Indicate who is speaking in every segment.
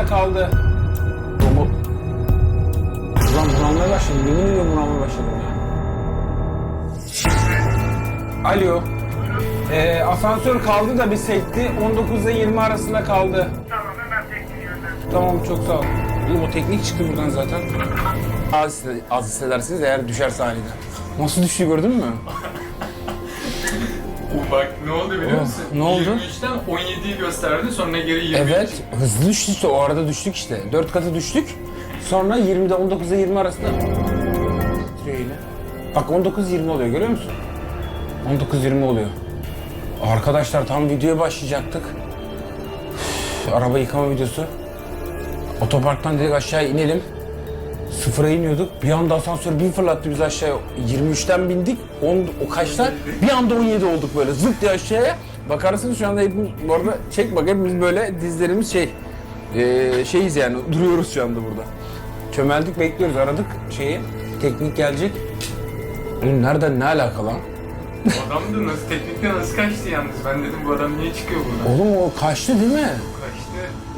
Speaker 1: arasında kaldı. Robot. Ulan bunalmaya başladım. Yemin ediyorum bunalmaya başladım ya. Alo. Ee, asansör kaldı da bir sekti. 19 ile 20 arasında kaldı.
Speaker 2: Tamam hemen tekniği yönlendir.
Speaker 1: Tamam çok sağ ol. Oğlum o teknik çıktı buradan zaten. Az, az hissedersiniz eğer düşerse aniden. Nasıl düştü gördün mü?
Speaker 3: Bak ne oldu biliyor
Speaker 1: Oh,
Speaker 3: musun?
Speaker 1: ne oldu?
Speaker 3: 23'ten 17'yi gösterdi sonra geri 20.
Speaker 1: Evet, hızlı düştü işte. O arada düştük işte. Dört katı düştük. Sonra 20'de 19'da 20 arasında. Yine. Bak 19-20 oluyor görüyor musun? 19-20 oluyor. Arkadaşlar tam videoya başlayacaktık. Üf, araba yıkama videosu. Otoparktan direkt aşağı inelim. Sıfıra iniyorduk. Bir anda asansör bir fırlattı biz aşağıya. 23'ten bindik. 10, o kaçta? Bir anda 17 olduk böyle. Zıp diye aşağıya. Bakarsınız şu anda hepimiz, bu arada çek bak hepimiz böyle dizlerimiz şey. Eee şeyiz yani duruyoruz şu anda burada. Çömeldik bekliyoruz aradık şeyi. Teknik gelecek. Oğlum nereden ne alaka lan?
Speaker 3: Adam da nasıl teknikte nasıl kaçtı yalnız? Ben dedim bu adam niye çıkıyor buradan?
Speaker 1: Oğlum o kaçtı değil mi?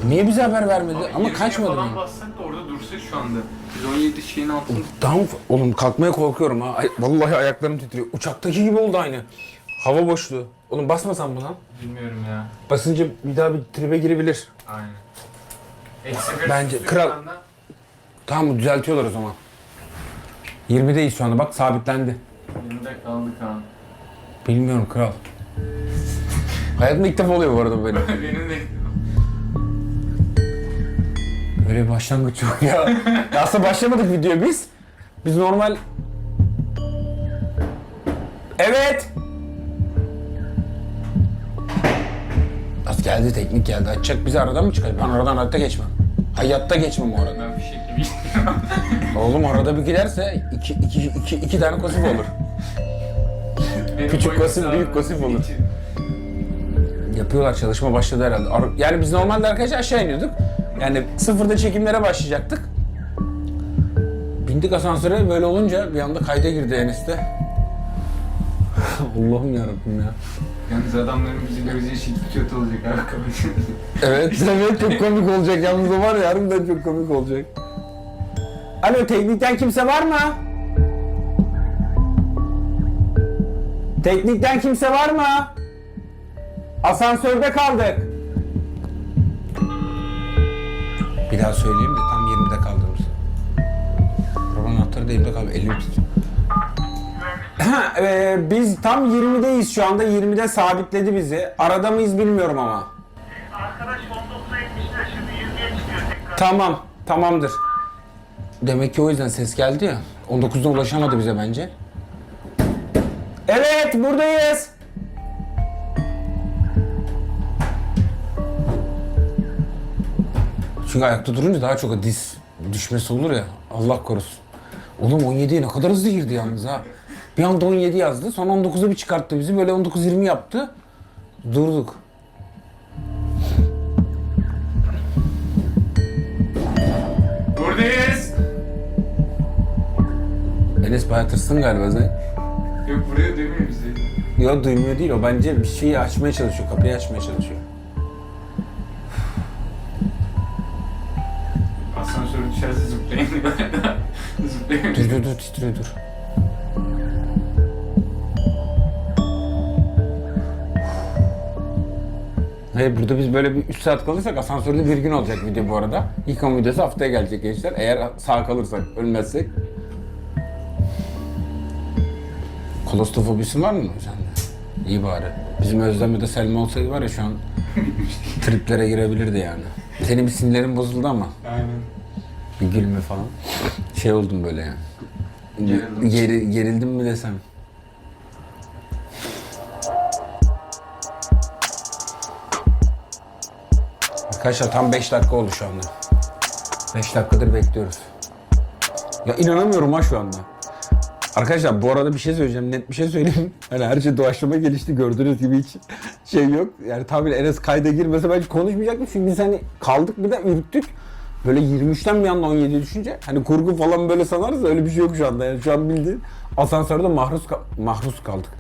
Speaker 1: Niye bize haber vermedi?
Speaker 3: Abi
Speaker 1: Ama
Speaker 3: 20'ye
Speaker 1: kaçmadı
Speaker 3: falan
Speaker 1: mı?
Speaker 3: bassak da orada dursa şu anda. Biz 17 şeyin altında.
Speaker 1: Tam oğlum kalkmaya korkuyorum ha. Ay, vallahi ayaklarım titriyor. Uçaktaki gibi oldu aynı. Hava boşluğu. Oğlum basmasam buna.
Speaker 3: Bilmiyorum ya.
Speaker 1: Basınca bir daha bir tribe girebilir.
Speaker 3: Aynen. Eksi bir
Speaker 1: Bence kral-
Speaker 3: anda.
Speaker 1: Tamam mı? Düzeltiyorlar o zaman. 20'deyiz şu anda. Bak sabitlendi.
Speaker 3: 20'de kaldık ha.
Speaker 1: Bilmiyorum kral. Hayatımda ilk defa oluyor bu arada böyle.
Speaker 3: Benim de
Speaker 1: Böyle bir başlangıç yok ya. aslında başlamadık videoya biz. Biz normal... Evet. Az geldi teknik geldi. Açacak bizi aradan mı çıkacak? Ben aradan hayatta geçmem. Hayatta geçmem o arada.
Speaker 3: ben fişek gibi
Speaker 1: Oğlum arada bir giderse iki, iki, iki, iki tane kosif olur.
Speaker 3: Benim
Speaker 1: Küçük
Speaker 3: boyum
Speaker 1: kosif, büyük kosif olur. Yapıyorlar çalışma başladı herhalde. Ar- Yani biz normalde arkadaşlar aşağı iniyorduk. Yani sıfırda çekimlere başlayacaktık. Bindik asansöre böyle olunca bir anda kayda girdi Enes de. Allah'ım yarabbim ya.
Speaker 3: Yalnız adamların bizi göreceği şekli kötü olacak abi kapatın.
Speaker 1: Evet, evet çok komik olacak. Yalnız o var ya harbiden çok komik olacak. Alo teknikten kimse var mı? Teknikten kimse var mı? Asansörde kaldık. Bir daha söyleyeyim de tam 20'de kaldığımız. Arabanın anahtarı da elimde kaldı. Elim tutuyor. Ha, e, biz tam 20'deyiz şu anda. 20'de sabitledi bizi. Arada mıyız bilmiyorum ama.
Speaker 2: Arkadaş 19'a etmişler şimdi 20'ye çıkıyor tekrar.
Speaker 1: Tamam, tamamdır. Demek ki o yüzden ses geldi ya. 19'da ulaşamadı bize bence. Evet, buradayız. Çünkü ayakta durunca daha çok diz düşmesi olur ya. Allah korusun. Oğlum 17'ye ne kadar hızlı girdi yalnız ha. Bir anda 17 yazdı. Sonra 19'a bir çıkarttı bizi. Böyle 19-20 yaptı. Durduk.
Speaker 3: Buradayız.
Speaker 1: Enes bayağı tırsın galiba sen.
Speaker 3: Yok buraya duymuyor bizi.
Speaker 1: Yok duymuyor değil o bence bir şeyi açmaya çalışıyor, kapıyı açmaya çalışıyor. Dur dur dur titriyor dur. Hayır burada biz böyle bir 3 saat kalırsak asansörde bir gün olacak video bu arada. Yıkama videosu haftaya gelecek gençler. Eğer sağ kalırsak, ölmezsek. Kolostrofobisi var mı sende? İyi bari. Bizim Özlem'de de Selma olsaydı var ya şu an triplere girebilirdi yani. Senin bir sinirlerin bozuldu ama.
Speaker 3: Aynen.
Speaker 1: Bir gülme falan. Şey oldum böyle yani.
Speaker 3: Gerildim.
Speaker 1: Geri, gerildim mi desem. Arkadaşlar tam 5 dakika oldu şu anda. 5 dakikadır bekliyoruz. Ya inanamıyorum ha şu anda. Arkadaşlar bu arada bir şey söyleyeceğim. Net bir şey söyleyeyim. Hani her şey doğaçlama gelişti. Gördüğünüz gibi hiç şey yok. Yani tabii Enes kayda girmese belki konuşmayacaktım. Çünkü biz hani kaldık bir de ürktük. Böyle 23'ten bir anda 17'ye düşünce hani kurgu falan böyle sanarız da öyle bir şey yok şu anda. Yani şu an bildiğin asansörde mahruz ka- mahruz kaldık.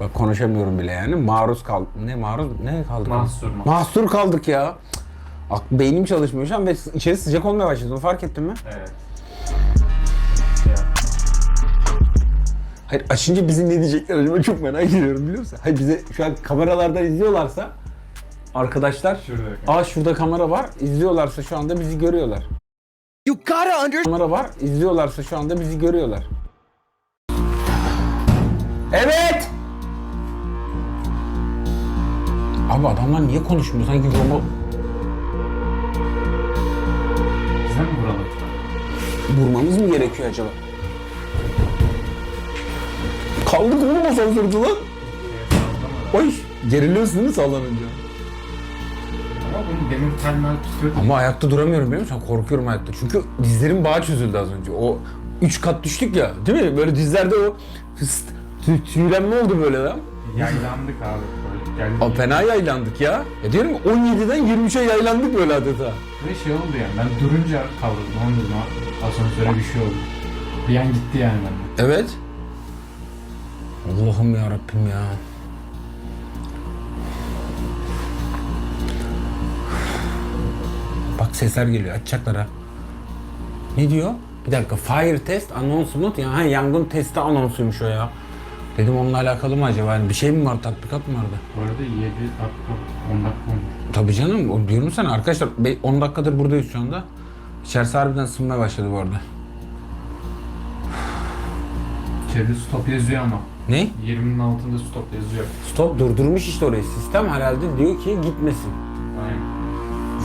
Speaker 1: Bak konuşamıyorum bile yani. Maruz kaldık. Ne maruz ne kaldık?
Speaker 3: Mahsur, mahsur.
Speaker 1: Mahsur kaldık ya. Ak- Beynim çalışmıyor şu an ve içeri sıcak olmaya başladı. Onu fark ettin mi?
Speaker 3: Evet.
Speaker 1: Hayır açınca bizi ne diyecekler acaba çok merak ediyorum biliyor musun? Hayır bize şu an kameralardan izliyorlarsa arkadaşlar
Speaker 3: şurada.
Speaker 1: Aa şurada kamera var. İzliyorlarsa şu anda bizi görüyorlar.
Speaker 4: You gotta under.
Speaker 1: Kamera var. İzliyorlarsa şu anda bizi görüyorlar. Evet. Abi adamlar niye konuşmuyor? Sanki Roma
Speaker 3: Bize mi vuralım?
Speaker 1: vurmamız mı gerekiyor acaba? Kaldık oğlum asansörde lan. Oy. Geriliyorsun değil mi sallanınca?
Speaker 3: Ama bunu tutuyordu.
Speaker 1: Ama ayakta duramıyorum biliyor musun? Korkuyorum ayakta. Çünkü dizlerim bağı çözüldü az önce. O üç kat düştük ya. Değil mi? Böyle dizlerde o fıst, tü, tüylenme oldu böyle lan.
Speaker 3: Yaylandık abi. Böyle geldik.
Speaker 1: Aa, fena yaylandık ya. Ya diyorum ya, 17'den 23'e yaylandık böyle adeta.
Speaker 3: Ve şey oldu yani ben durunca kavradım. Onun dedim asansöre bir şey oldu. Bir an gitti yani benden.
Speaker 1: Evet. Allah'ım ya Rabbim ya. Sesler geliyor. Açacaklar ha. Ne diyor? Bir dakika. Fire test announcement. Ya, ha, yangın testi anonsuymuş o ya. Dedim onunla alakalı mı acaba? Yani bir şey mi var? Tatbikat mı vardı?
Speaker 3: Bu arada 7 dakika 10 dakika olmuş.
Speaker 1: Tabii canım. O, diyorum sana arkadaşlar. be- 10 dakikadır buradayız şu anda. İçerisi harbiden ısınmaya başladı bu arada.
Speaker 3: İçeride stop yazıyor ama.
Speaker 1: Ne?
Speaker 3: 20'nin altında stop yazıyor.
Speaker 1: Stop durdurmuş işte orayı. Sistem herhalde diyor ki gitmesin.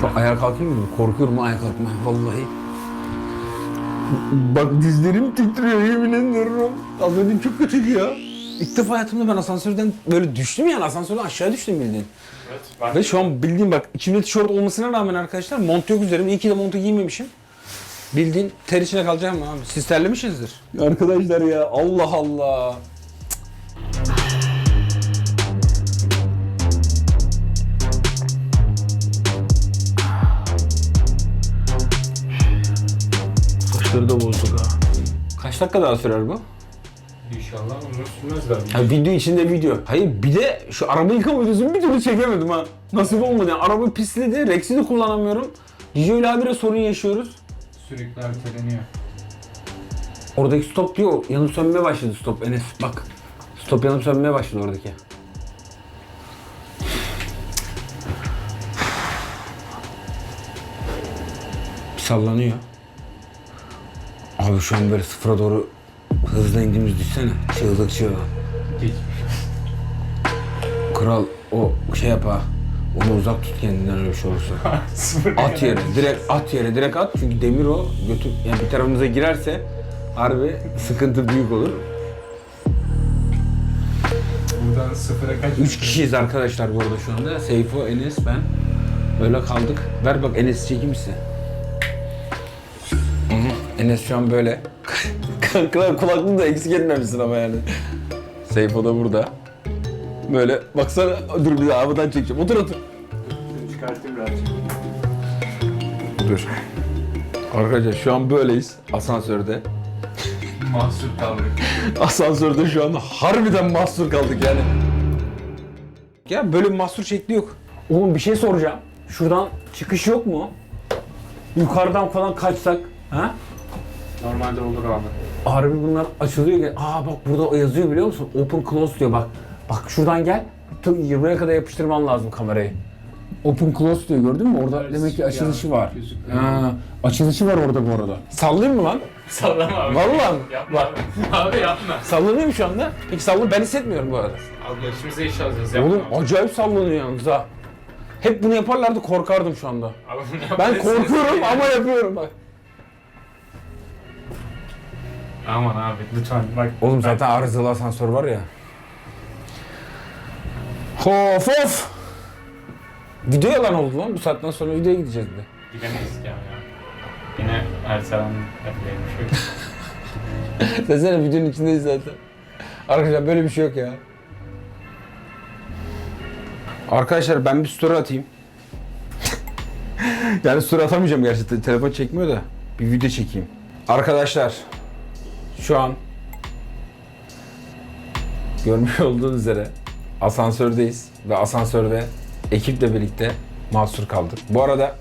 Speaker 1: Şu ayağa kalkayım mı? Korkuyorum ayağa kalkmaya vallahi. Bak dizlerim titriyor yemin ediyorum. Az önce çok kötüydü ya. İlk defa hayatımda ben asansörden böyle düştüm yani asansörden aşağı düştüm bildiğin.
Speaker 3: Evet. Ben
Speaker 1: Ve şu an bildiğin bak içimde tişört olmasına rağmen arkadaşlar mont yok üzerimde. İyi ki de montu giymemişim. Bildiğin ter içine kalacağım abi. Siz terlemişsinizdir. Arkadaşlar ya Allah Allah. Saçları da bozduk ha. Kaç dakika daha sürer bu?
Speaker 3: inşallah uzun sürmez galiba.
Speaker 1: Ha, video içinde video. Hayır bir de şu araba yıkama videosunu bir türlü çekemedim ha. Nasip olmadı yani. Araba pisledi, Rex'i de kullanamıyorum. Dijo ile habire sorun yaşıyoruz.
Speaker 3: Sürekli erteleniyor.
Speaker 1: Oradaki stop diyor, yanıp sönmeye başladı stop Enes. Bak, stop yanıp sönmeye başladı oradaki. Bir sallanıyor. Abi şu an böyle sıfıra doğru hızla indiğimiz düşsene. Çığlık çığlık. Kral o şey yap ha. Onu uzak tut kendinden öyle bir şey olursa. At yere, direkt at yere, direkt at. Çünkü demir o. Götür, yani bir tarafımıza girerse harbi sıkıntı büyük olur.
Speaker 3: Buradan sıfıra kaç?
Speaker 1: Üç kişiyiz arkadaşlar bu arada şu anda. Seyfo, Enes, ben. Böyle kaldık. Ver bak Enes çekeyim size. Enes şu an böyle. Kanka kulaklığını da eksik etmemişsin ama yani. Seyfo da burada. Böyle baksana dur bir daha havadan çekeceğim. Otur otur.
Speaker 3: Çıkartayım birazcık.
Speaker 1: Dur. Arkadaşlar şu an böyleyiz asansörde.
Speaker 3: Mahsur kaldık.
Speaker 1: Asansörde şu an harbiden mahsur kaldık yani. Ya böyle bir mahsur şekli yok. Oğlum bir şey soracağım. Şuradan çıkış yok mu? Yukarıdan falan kaçsak. Ha?
Speaker 3: Normalde olur abi.
Speaker 1: Harbi bunlar açılıyor. ya. Aa bak burada yazıyor biliyor musun? Open close diyor bak. Bak şuradan gel. Tı- Buraya kadar yapıştırman lazım kamerayı. Open close diyor gördün mü? Orada
Speaker 3: Evet,
Speaker 1: demek ki açılışı var.
Speaker 3: gözüküyor.
Speaker 1: Ha, açılışı var orada bu arada. Sallayayım mı lan?
Speaker 3: Sallama abi.
Speaker 1: Vallahi mi?
Speaker 3: Yapma abi. abi yapma.
Speaker 1: Sallanıyor mu şu anda? Peki sallan ben hissetmiyorum bu arada.
Speaker 3: Abi başımıza iş alacağız yapma.
Speaker 1: Oğlum acayip sallanıyor yalnız ha. Hep bunu yaparlardı korkardım şu anda.
Speaker 3: Abi bunu.
Speaker 1: Ben korkuyorum ama yapıyorum bak.
Speaker 3: Aman abi lütfen bak.
Speaker 1: Oğlum zaten arızalı asansör var ya. Of of. Video yalan oldu lan. Bu saatten sonra videoya gideceğiz de.
Speaker 3: Gidemeyiz ki ya. Yine ertelen yapmayalım bir şey. yok.
Speaker 1: Desene videonun içindeyiz zaten. Arkadaşlar böyle bir şey yok ya. Arkadaşlar ben bir story atayım. yani story atamayacağım gerçekten. Telefon çekmiyor da. Bir video çekeyim. Arkadaşlar şu an görmüş olduğunuz üzere asansördeyiz ve asansörde ekiple birlikte mahsur kaldık. Bu arada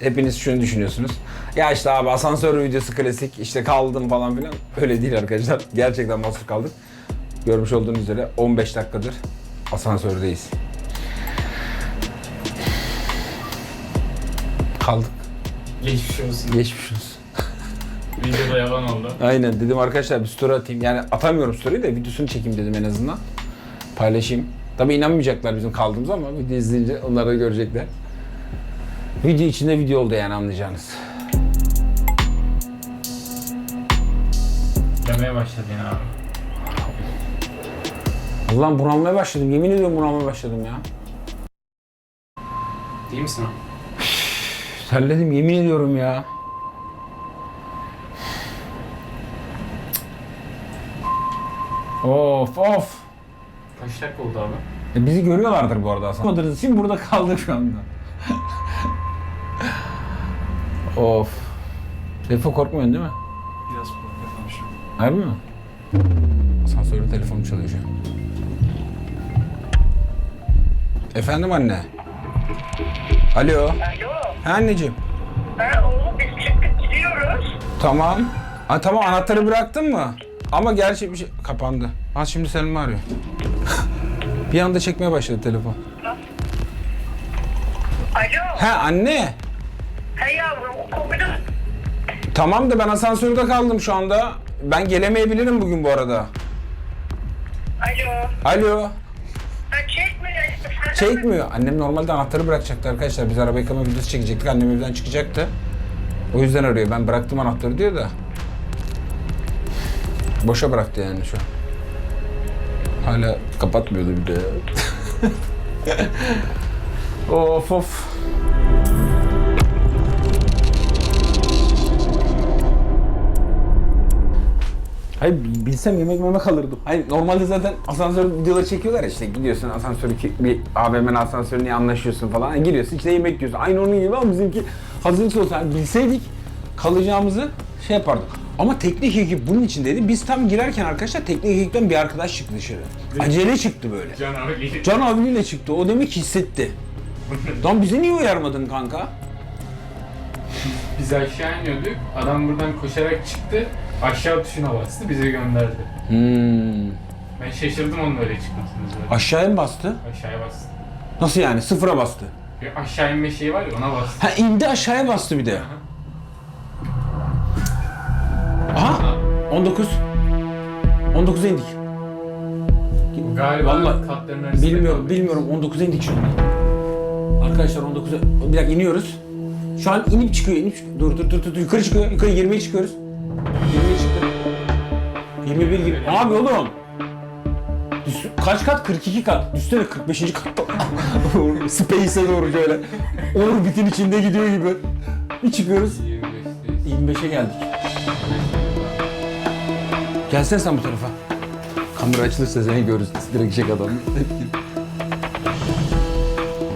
Speaker 1: Hepiniz şunu düşünüyorsunuz. Ya işte abi asansör videosu klasik işte kaldım falan filan. Öyle değil arkadaşlar. Gerçekten mahsur kaldık. Görmüş olduğunuz üzere 15 dakikadır asansördeyiz. Kaldık.
Speaker 3: Geçmiş olsun.
Speaker 1: Geçmiş olsun.
Speaker 3: Videoda yalan oldu.
Speaker 1: Aynen dedim arkadaşlar bir story atayım. Yani atamıyorum story'i de videosunu çekeyim dedim en azından. Paylaşayım. Tabi inanmayacaklar bizim kaldığımız ama video izleyince onlar da görecekler. Video içinde video oldu yani anlayacağınız.
Speaker 3: Demeye başladı yine abi.
Speaker 1: Allah'ım bunalmaya başladım. Yemin ediyorum bunalmaya başladım ya.
Speaker 3: Değil misin abi?
Speaker 1: Terledim yemin ediyorum ya. Of of.
Speaker 3: Kaç dakika oldu abi?
Speaker 1: E bizi görüyorlardır bu arada aslında. Şimdi burada kaldık şu anda. of. Telefon korkmuyorsun değil mi?
Speaker 3: Biraz korkuyorum şu an.
Speaker 1: Harbi mi? Asansörde telefonum çalıyor şu an. Efendim anne. Alo.
Speaker 2: Alo.
Speaker 1: Ha anneciğim.
Speaker 2: Ha, oğlum biz çıktık gidiyoruz.
Speaker 1: Tamam. Ha, tamam anahtarı bıraktın mı? Ama gerçi bir şey kapandı. Ha şimdi Selma arıyor. bir anda çekmeye başladı telefon.
Speaker 2: Alo.
Speaker 1: Ha anne.
Speaker 2: Hey yavrum okudun.
Speaker 1: Tamam da ben asansörde kaldım şu anda. Ben gelemeyebilirim bugün bu arada.
Speaker 2: Alo.
Speaker 1: Alo.
Speaker 2: Ha, çekme. Sen-
Speaker 1: Çekmiyor. Annem normalde anahtarı bırakacaktı arkadaşlar. Biz araba yıkama videosu çekecektik. Annem evden çıkacaktı. O yüzden arıyor. Ben bıraktım anahtarı diyor da. Boşa bıraktı yani şu an. Hala kapatmıyordu bir de ya. of of. Hayır bilsem yemek memek alırdım. Hayır normalde zaten asansör videoları çekiyorlar ya işte gidiyorsun asansörü bir AVM'nin asansörüne anlaşıyorsun falan. Yani giriyorsun işte yemek yiyorsun. Aynı onun gibi ama bizimki hazırlıksız olsa yani bilseydik kalacağımızı şey yapardık. Ama teknik ekip bunun içindeydi. Biz tam girerken arkadaşlar teknik ekipten bir arkadaş çıktı dışarı. Acele çıktı böyle.
Speaker 3: Can abi
Speaker 1: Can abiyle çıktı. O demek hissetti. Lan bizi niye uyarmadın kanka?
Speaker 3: biz aşağı iniyorduk. Adam buradan koşarak çıktı. Aşağı tuşuna bastı. Bize gönderdi.
Speaker 1: Hmm.
Speaker 3: Ben şaşırdım onun öyle çıkmasını zaten.
Speaker 1: Aşağıya mı bastı?
Speaker 3: Aşağıya bastı.
Speaker 1: Nasıl yani? Sıfıra bastı.
Speaker 3: Bir aşağı inme şeyi var ya ona bastı.
Speaker 1: Ha indi aşağıya bastı bir de. 19. 19'a indik.
Speaker 3: Galiba
Speaker 1: Vallahi
Speaker 3: katların arasında.
Speaker 1: Bilmiyorum, bilmiyorum. 19'a indik şu anda. Arkadaşlar 19'a... Bir dakika iniyoruz. Şu an inip çıkıyor, inip çıkıyor. Dur dur dur dur. Yukarı çıkıyor. Yukarı 20'ye çıkıyoruz. 20'ye çıktı. 21 gibi. Yapıyor oğlum? Düş, kaç kat? 42 kat. Düşsene 45. katta. Space'e doğru şöyle. Orbitin içinde gidiyor gibi. Bir çıkıyoruz.
Speaker 3: 25'teyiz.
Speaker 1: 25'e geldik. Gelsene sen bu tarafa. Kamera açılırsa seni görürüz. Direkt çek adam.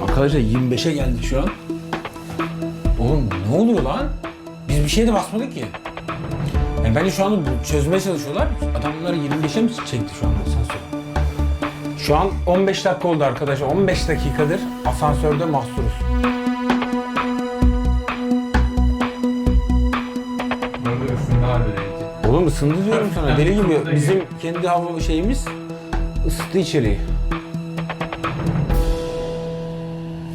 Speaker 1: Arkadaşlar 25'e geldik şu an. Oğlum ne oluyor lan? Biz bir şeye de basmadık ki. Yani bence şu anda çözmeye çalışıyorlar. Adamları 25'e mi çekti şu anda asansör? Şu an 15 dakika oldu arkadaşlar. 15 dakikadır asansörde mahsuruz. Isındı diyorum sana. Deli gibi. Bizim kendi hava şeyimiz ısıttı içeriği.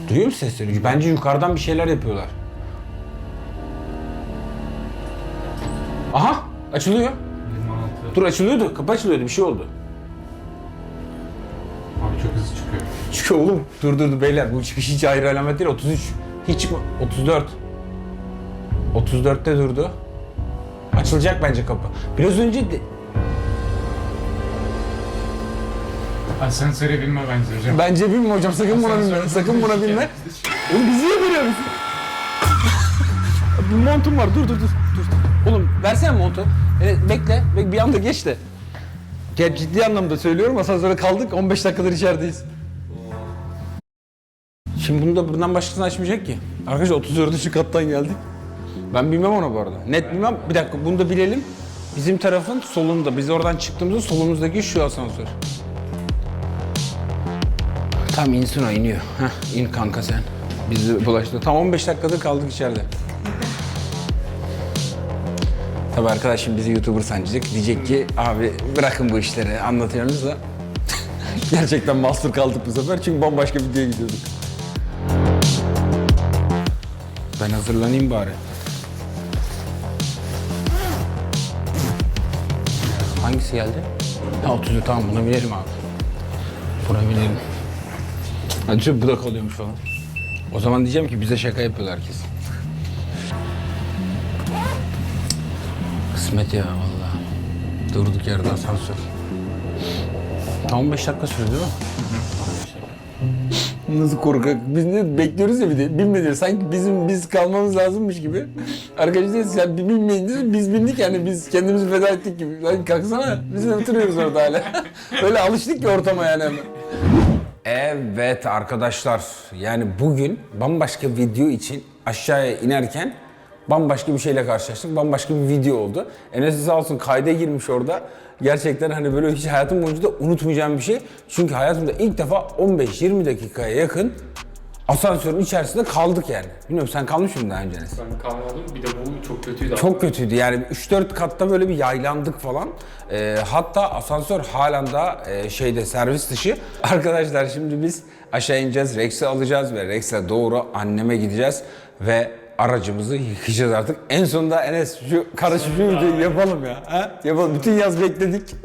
Speaker 1: Duyuyor musun sesleri? Bence yukarıdan bir şeyler yapıyorlar. Aha! Açılıyor.
Speaker 3: 26.
Speaker 1: Dur açılıyordu. Kapı açılıyordu. Bir şey oldu.
Speaker 3: Abi çok hızlı çıkıyor.
Speaker 1: Çıkıyor oğlum. Dur dur dur beyler. Bu çıkış hiç ayrı alamet değil. 33. Hiç çıkma. 34. 34'te durdu. Açılacak bence kapı. Biraz önce de...
Speaker 3: Asansöre binme bence hocam.
Speaker 1: Bence binme hocam sakın buna binme. Sakın buna binme. Oğlum bizi niye musun? Montum var. Dur dur dur. dur. Oğlum versene montu. Evet, bekle. Bek bir anda geç de. Gel ciddi anlamda söylüyorum. Asansöre kaldık. 15 dakikadır içerideyiz. Şimdi bunu da buradan başkasını açmayacak ki. Arkadaşlar 34. kattan geldik. Ben bilmem onu bu arada. Net bilmem. Bir dakika bunu da bilelim. Bizim tarafın solunda. Biz oradan çıktığımızda solumuzdaki şu asansör. Tam insin o iniyor. Heh, in kanka sen. Bizi bulaştı. Tam 15 dakikadır kaldık içeride. Tabii arkadaş şimdi bizi YouTuber sanacak. Diyecek ki abi bırakın bu işleri anlatıyorsunuz da. Gerçekten mahsur kaldık bu sefer çünkü bambaşka videoya gidiyorduk. Ben hazırlanayım bari. Hangisi geldi? Ha 30'u tamam buna binerim abi. Buna binerim. Şu bu da kalıyormuş falan. O zaman diyeceğim ki bize şaka yapıyorlar herkes. Kısmet ya vallahi. Durduk yerde asansör. Tam 15 dakika sürdü değil mi? Nasıl korkak? Biz de bekliyoruz ya bir de. Binmediler. Sanki bizim biz kalmamız lazımmış gibi. Arkadaş diyor sen bir binmeyince biz bindik yani biz kendimizi feda ettik gibi. Lan kalksana. Biz de oturuyoruz orada hala. Öyle alıştık ki ortama yani. Evet arkadaşlar yani bugün bambaşka video için aşağıya inerken bambaşka bir şeyle karşılaştık. Bambaşka bir video oldu. Enes sağ olsun kayda girmiş orada. Gerçekten hani böyle hiç hayatım boyunca da unutmayacağım bir şey. Çünkü hayatımda ilk defa 15-20 dakikaya yakın asansörün içerisinde kaldık yani. Bilmiyorum sen kalmış mıydın daha önce?
Speaker 3: Ben kalmadım. Bir de bu çok kötüydü.
Speaker 1: Çok kötüydü yani 3-4 katta böyle bir yaylandık falan. Ee, hatta asansör halen da e, şeyde servis dışı. Arkadaşlar şimdi biz aşağı ineceğiz, Rex'i alacağız ve Rex'e doğru anneme gideceğiz ve aracımızı yıkayacağız artık. En sonunda Enes şu karışık şu videoyu yapalım ya. Ha? Yapalım. Bütün yaz bekledik.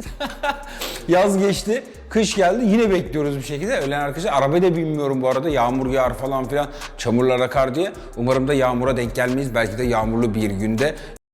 Speaker 1: yaz geçti. Kış geldi yine bekliyoruz bir şekilde. Ölen arkadaşlar arabaya da binmiyorum bu arada. Yağmur yağar falan filan. Çamurlar akar diye. Umarım da yağmura denk gelmeyiz. Belki de yağmurlu bir günde